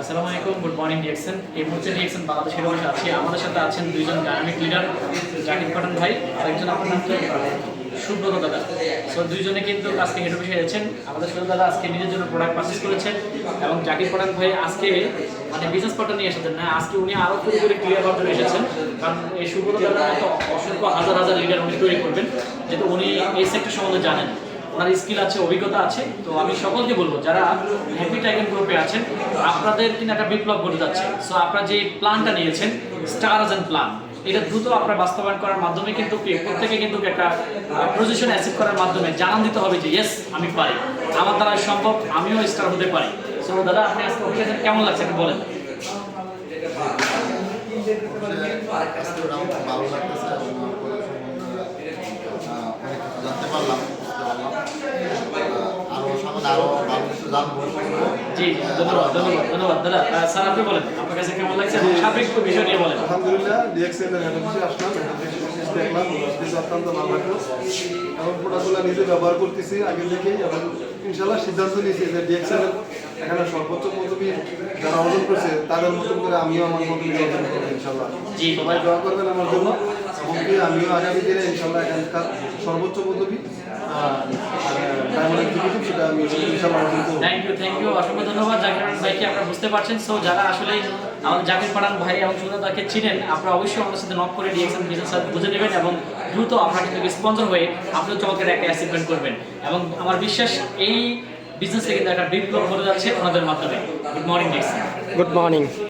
আসসালামু আলাইকুম good morning DXN এই মুহূর্তে ডিএক্সএন বাংলাদেশের বসে আছি। আমাদের সাথে আছেন দুইজন ডায়নামিক লিডার জাকির পাঠান ভাই, আরেকজন আপনার নাম কি? সুব্রত দাদা। সো দুইজনে কিন্তু আজকে হেড অফিসে এসেছেন আমাদের সুব্রত দাদা আজকে নিজের জন্য প্রোডাক্ট পারচেস করেছেন এবং জাকির পাঠান ভাই আজকে মানে বিজনেস পার্টনার নিয়ে এসেছেন। না, আজকে উনি আরও পুরোপুরি ক্লিয়ার হওয়ার এসেছেন। কারণ এই সুব্রত মতো অসংখ্য হাজার হাজার লিডার উনি তৈরি করবেন। যেহেতু উনি এই সেক্টর সম্বন্ধে জানেন। ওনার স্কিল আছে, অভিজ্ঞতা আছে, তো আমি সকলকে বলব, যারা হ্যাপি টাইগার গ্রুপে আছেন, আপনাদের কিন্তু একটা বিপ্লব ঘটে যাচ্ছে। সো আপনারা যে প্ল্যানটা নিয়েছেন স্টার এন প্ল্যান এটা দ্রুত আপনার বাস্তবায়ন করার মাধ্যমে কিন্তু, প্রত্যেকে কিন্তু একটা পজিশন অ্যাচিভ করার মাধ্যমে জানান দিতে হবে যে ইয়েস আমি পারি। আমার দ্বারা সম্ভব, আমিও স্টার হতে পারি। সো দাদা, আপনি আজকে অভিজ্ঞতা কেমন লাগছে, একটু বলেন। জানতে পারলাম। আরও আরও জানব। জি জি ধন্যবাদ ধন্যবাদ ধন্যবাদ দাদা স্যার আপনি বলেন আপনার কাছে কেমন লাগছে? এবং বিষয় নিয়ে বলেন। আলহামদুলিল্লাহ ডিএক্সএল এর হেড আসলাম হেড দেখলাম অফিস অত্যন্ত ভালো লাগল। এবং প্রোডাক্টগুলো নিজে ব্যবহার করতেছি আগে থেকেই এবং সিদ্ধান্ত নিয়েছি যে ডিএক্সএল এখানে সর্বোচ্চ পদবি যারা অর্জন করছে তাদের মতন করে আমিও আমার পদবি অর্জন করব ইনশাল্লাহ জি। সবাই দোয়া করবেন আমার জন্য। আমিও আগামী দিনে ইনশাল্লাহ এখানকার সর্বোচ্চ পদবি সেটা আমি থ্যাংক ইউ থ্যাংক ইউ অসংখ্য ধন্যবাদ জাকির ভাইকে আপনারা বুঝতে পারছেন। সো যারা আসলে আমাদের জাকির পাঠান ভাই এবং সুন্দরদাকে চিনেন আপনারা অবশ্যই আমাদের সাথে নক করে ডিএক্সএন বিজনেস বুঝে নেবেন এবং দ্রুত আপনারা কিন্তু স্পন্সর হয়ে আপনিও চমকের একটা অ্যাচিভমেন্ট করবেন। এবং আমার বিশ্বাস এই বিজনেসে কিন্তু একটা বিপ্লব ঘটে যাচ্ছে ওনাদের মাধ্যমে। Good morning good morning